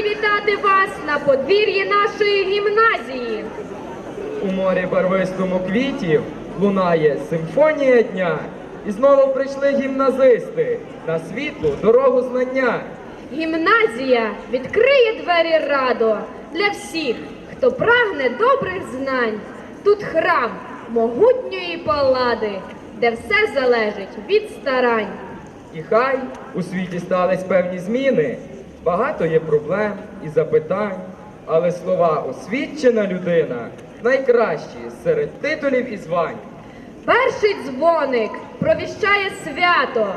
раді вітати вас на подвір'ї нашої гімназії. У морі барвистому квітів лунає симфонія дня. І знову прийшли гімназисти на світлу дорогу знання. Гімназія відкриє двері радо для всіх, хто прагне добрих знань. Тут храм могутньої палади, де все залежить від старань. І хай у світі стались певні зміни. Багато є проблем і запитань, але слова освічена людина найкращі серед титулів і звань. Перший дзвоник провіщає свято.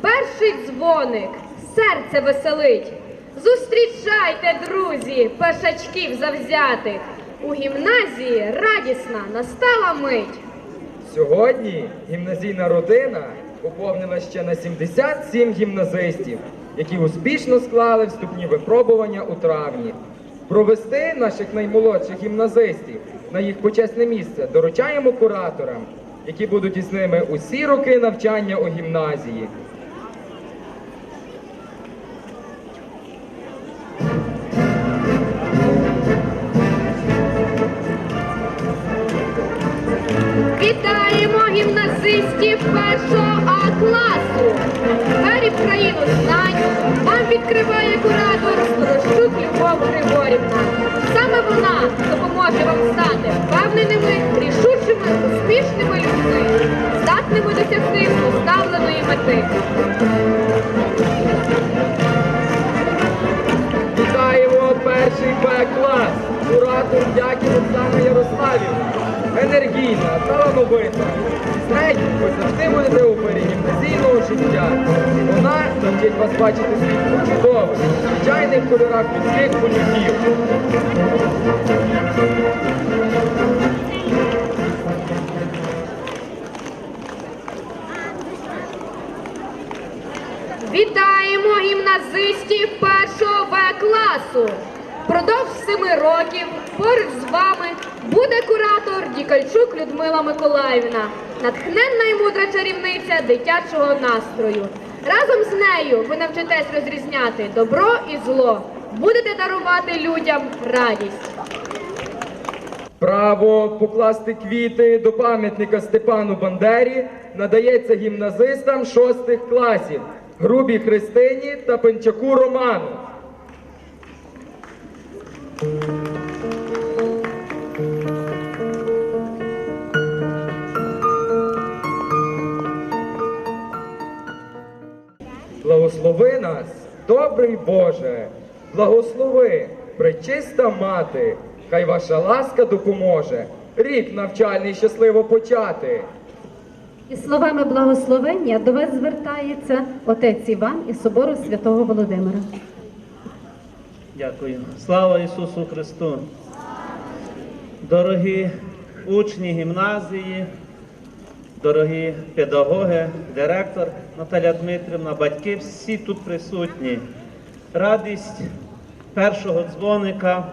Перший дзвоник серце веселить. Зустрічайте, друзі, першачків завзятих. У гімназії радісна настала мить. Сьогодні гімназійна родина поповнила ще на 77 гімназистів, які успішно склали вступні випробування у травні. Провести наших наймолодших гімназистів на їх почесне місце доручаємо кураторам, які будуть із ними усі роки навчання у гімназії. Вітаємо гімназистів першого класу. Двері в країну знань вам відкриває куратор Сторощук Любов Григорівна. Саме вона допоможе вам стати впевненими, рішучими, успішними людьми, здатними досягти поставленої мети. Вітаємо перший Б клас. Куратор Дяків Оксана Ярославівна. Енергійна, талановита. Знайдіть, ви завжди будете у гімназійного життя. Вона навчить вас бачити світ чудових, звичайних кольорах людських полюбів. Вітаємо гімназистів першого класу. Продовж семи років поруч з вами буде куратор Дікальчук Людмила Миколаївна, натхненна і мудра чарівниця дитячого настрою. Разом з нею ви навчитесь розрізняти добро і зло. Будете дарувати людям радість. Право покласти квіти до пам'ятника Степану Бандері надається гімназистам шостих класів Грубій Христині та Пенчаку Роману. Благослови нас, добрий Боже, благослови, пречиста мати, хай ваша ласка допоможе, рік навчальний щасливо почати. І словами благословення до вас звертається отець Іван із собору святого Володимира. Дякую. Слава Ісусу Христу! Дорогі учні гімназії, дорогі педагоги, директор Наталя Дмитрівна, батьки, всі тут присутні. Радість першого дзвоника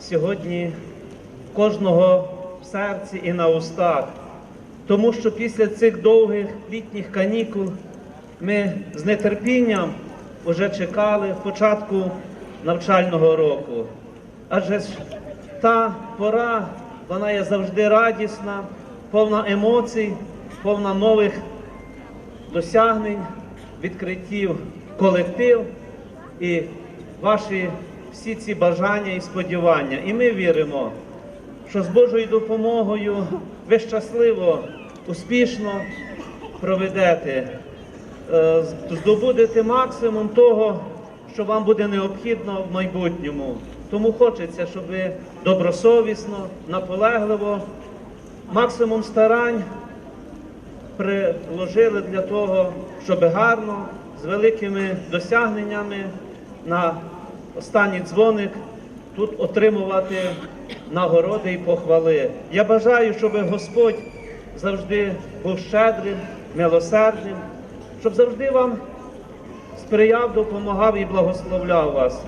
сьогодні кожного в серці і на устах. Тому що після цих довгих літніх канікул ми з нетерпінням вже чекали початку навчального року. Адже ж та пора, вона є завжди радісна, повна емоцій, повна нових досягнень, відкриттів колектив і ваші всі ці бажання і сподівання. І ми віримо, що з Божою допомогою ви щасливо, успішно проведете, е, здобудете максимум того, що вам буде необхідно в майбутньому. Тому хочеться, щоб ви добросовісно, наполегливо, максимум старань приложили для того, щоб гарно, з великими досягненнями на останній дзвоник тут отримувати нагороди і похвали. Я бажаю, щоб Господь завжди був щедрим, милосердним, щоб завжди вам сприяв, допомагав і благословляв вас,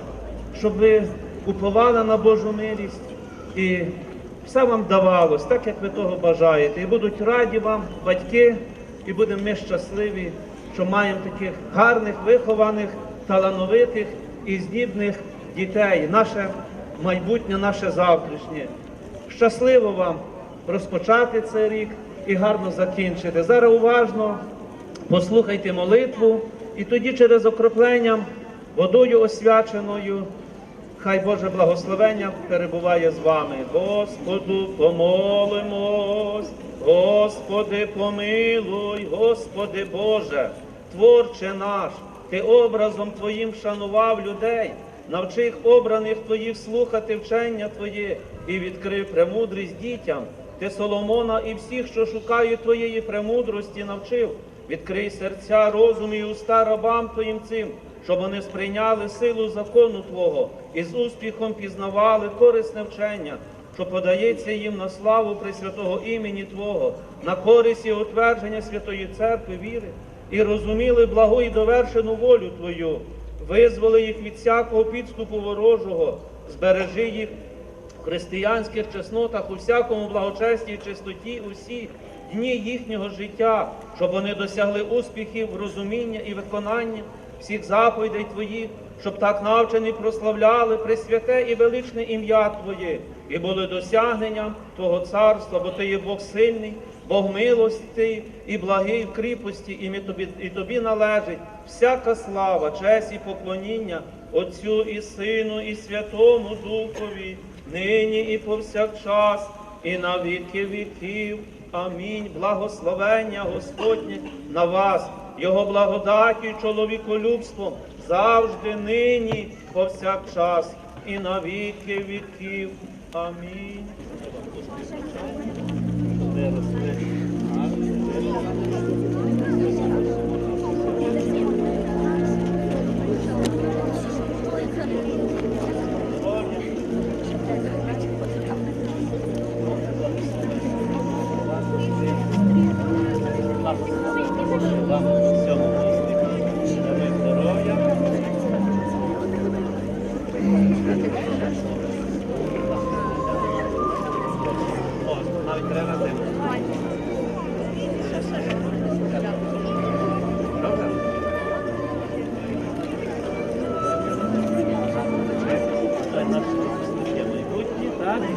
щоб ви уповали на Божу милість і все вам давалось, так як ви того бажаєте. І будуть раді вам батьки, і будемо ми щасливі що маємо таких гарних, вихованих, талановитих і здібних дітей. Наше майбутнє, наше завтрашнє. Щасливо вам розпочати цей рік і гарно закінчити. Зараз уважно послухайте молитву, і тоді через окроплення водою освяченою. Хай Боже благословення перебуває з вами. Господу помолимось, Господи помилуй, Господи Боже, Творче наш, Ти образом Твоїм вшанував людей, навчих обраних Твоїх слухати вчення Твоє і відкрив премудрість дітям. Ти Соломона і всіх, що шукають Твоєї премудрості, навчив. Відкрий серця, розум і уста рабам Твоїм цим, щоб вони сприйняли силу закону Твого і з успіхом пізнавали корисне вчення, що подається їм на славу Пресвятого імені Твого, на користь і утвердження Святої Церкви віри, і розуміли благу і довершену волю Твою, визволи їх від всякого підступу ворожого, збережи їх в християнських чеснотах, у всякому благочесті і чистоті усі дні їхнього життя, щоб вони досягли успіхів, розуміння і виконання всіх заповідей Твоїх, щоб так навчені прославляли пресвяте і величне ім'я Твоє, і були досягненням Твого царства, бо Ти є Бог сильний, Бог милості і благий в кріпості, і, ми тобі, і тобі належить всяка слава, честь і поклоніння Отцю і Сину, і Святому Духові, нині і повсякчас, і на віки віків. Амінь. Благословення Господнє на вас, Його благодаті і чоловіколюбством завжди, нині, повсякчас, і на віки віків. Амінь.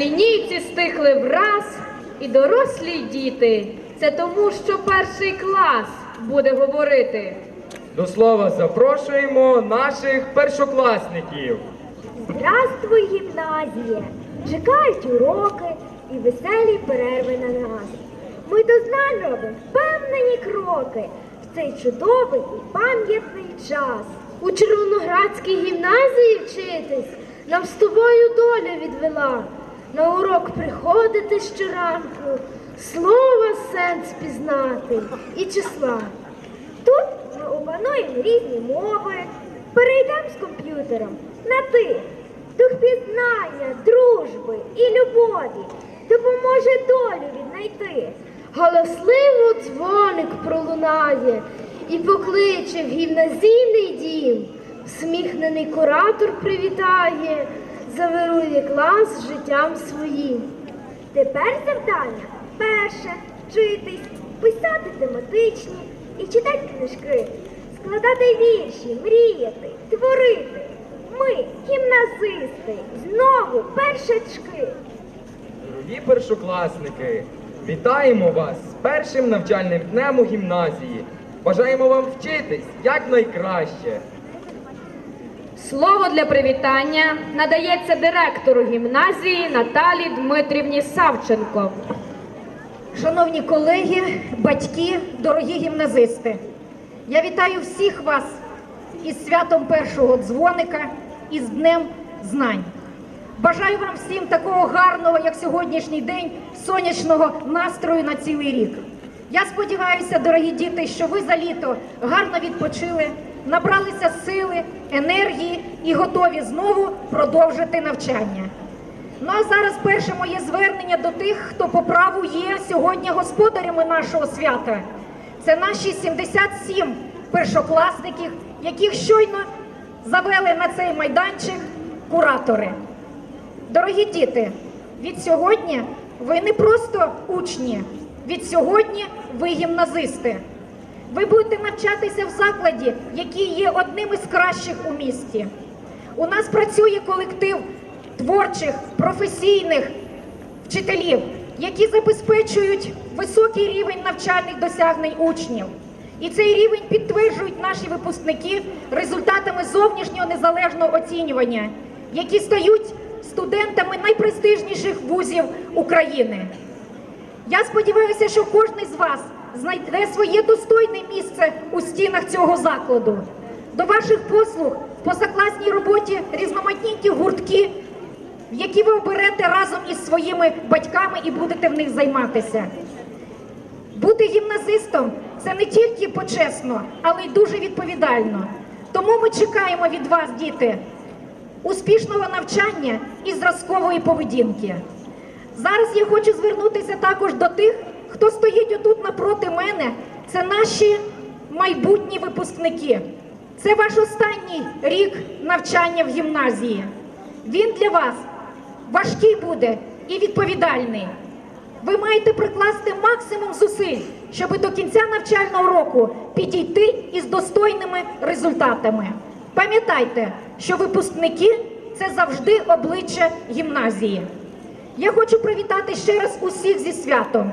лінійці стихли враз і дорослі діти. Це тому, що перший клас буде говорити. До слова запрошуємо наших першокласників. Здравствуй, гімназія! Чекають уроки і веселі перерви на нас. Ми до знань робимо впевнені кроки в цей чудовий і пам'ятний час. У Червоноградській гімназії вчитись нам з тобою доля відвела. На урок приходити щоранку, слова сенс пізнати і числа. Тут ми опануємо різні мови, перейдемо з комп'ютером на ти. Дух пізнання, дружби і любові допоможе долю віднайти. Галасливо дзвоник пролунає і покличе в гімназійний дім. Всміхнений куратор привітає, завирує клас життям своїм. Тепер завдання перше вчитись, писати тематичні і читати книжки, складати вірші, мріяти, творити. Ми, гімназисти, знову першачки. Дорогі першокласники, вітаємо вас з першим навчальним днем у гімназії. Бажаємо вам вчитись якнайкраще. Слово для привітання надається директору гімназії Наталі Дмитрівні Савченко. Шановні колеги, батьки, дорогі гімназисти, я вітаю всіх вас із святом першого дзвоника і з Днем Знань. Бажаю вам всім такого гарного, як сьогоднішній день, сонячного настрою на цілий рік. Я сподіваюся, дорогі діти, що ви за літо гарно відпочили, набралися сили, енергії і готові знову продовжити навчання. Ну а зараз перше моє звернення до тих, хто по праву є сьогодні господарями нашого свята. Це наші 77 першокласників, яких щойно завели на цей майданчик куратори. Дорогі діти, від сьогодні ви не просто учні, від сьогодні ви гімназисти. Ви будете навчатися в закладі, який є одним із кращих у місті. У нас працює колектив творчих, професійних вчителів, які забезпечують високий рівень навчальних досягнень учнів. І цей рівень підтверджують наші випускники результатами зовнішнього незалежного оцінювання, які стають студентами найпрестижніших вузів України. Я сподіваюся, що кожен з вас знайде своє достойне місце у стінах цього закладу. До ваших послуг в позакласній роботі різноманітні гуртки, які ви оберете разом із своїми батьками і будете в них займатися. Бути гімназистом це не тільки почесно, але й дуже відповідально. Тому ми чекаємо від вас, діти, успішного навчання і зразкової поведінки. Зараз я хочу звернутися також до тих, хто стоїть отут напроти мене. Це наші майбутні випускники. Це ваш останній рік навчання в гімназії. Він для вас важкий буде і відповідальний. Ви маєте прикласти максимум зусиль, щоб до кінця навчального року підійти із достойними результатами. Пам'ятайте, що випускники це завжди обличчя гімназії. Я хочу привітати ще раз усіх зі святом.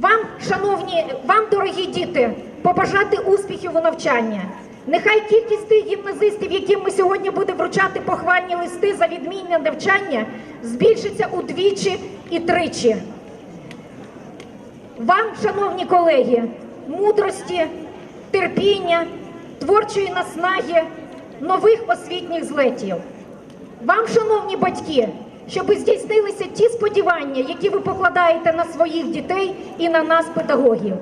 Вам, шановні, вам, дорогі діти, побажати успіхів у навчанні. Нехай кількість тих гімназистів, яким ми сьогодні будемо вручати похвальні листи за відмінне навчання, збільшиться удвічі і тричі. Вам, шановні колеги, мудрості, терпіння, творчої наснаги, нових освітніх злетів. Вам, шановні батьки, щоб здійснилися ті сподівання, які ви покладаєте на своїх дітей і на нас, педагогів.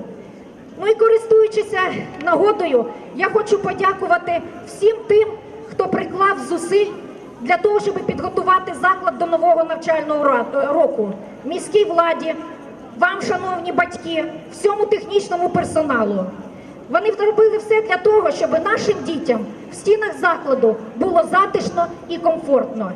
Ну і користуючися нагодою, я хочу подякувати всім тим, хто приклав зусиль для того, щоб підготувати заклад до нового навчального ра- року, міській владі, вам, шановні батьки, всьому технічному персоналу. Вони зробили все для того, щоб нашим дітям в стінах закладу було затишно і комфортно.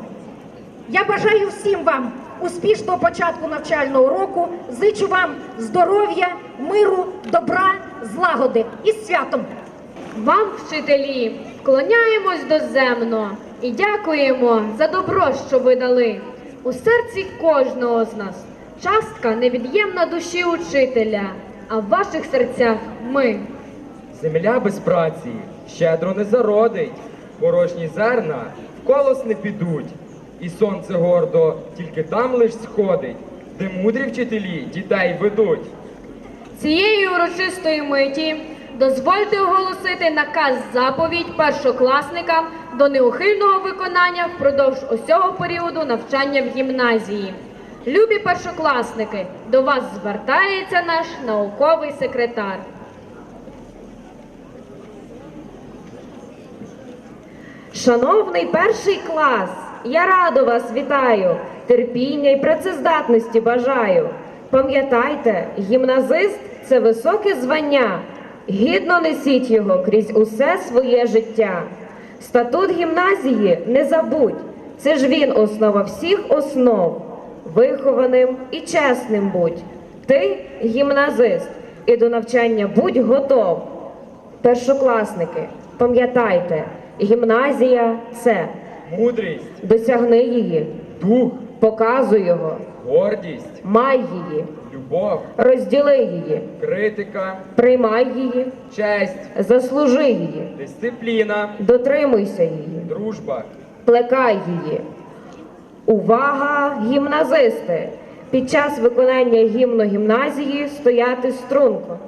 Я бажаю всім вам успішного початку навчального року. Зичу вам здоров'я, миру, добра, злагоди і святом. Вам, вчителі, вклоняємось доземно і дякуємо за добро, що ви дали. У серці кожного з нас частка невід'ємна душі учителя, а в ваших серцях ми. Земля без праці щедро не зародить, порожні зерна в колос не підуть, і сонце гордо тільки там лиш сходить, де мудрі вчителі дітей ведуть. Цієї урочистої миті дозвольте оголосити наказ заповідь першокласникам до неухильного виконання впродовж усього періоду навчання в гімназії. Любі першокласники, до вас звертається наш науковий секретар. Шановний перший клас, я радо вас вітаю, терпіння і працездатності бажаю. Пам'ятайте, гімназист це високе звання. Гідно несіть його крізь усе своє життя. Статут гімназії не забудь, це ж він основа всіх основ. Вихованим і чесним будь. Ти гімназист, і до навчання будь готов. Першокласники, пам'ятайте, гімназія це Мудрість, досягни її, дух, Показуй його, гордість, май її, любов, розділи її, критика, приймай її, честь, заслужи її, дисципліна, дотримуйся її, дружба. плекай її. Увага, гімназисти! Під час виконання гімну гімназії стояти струнко.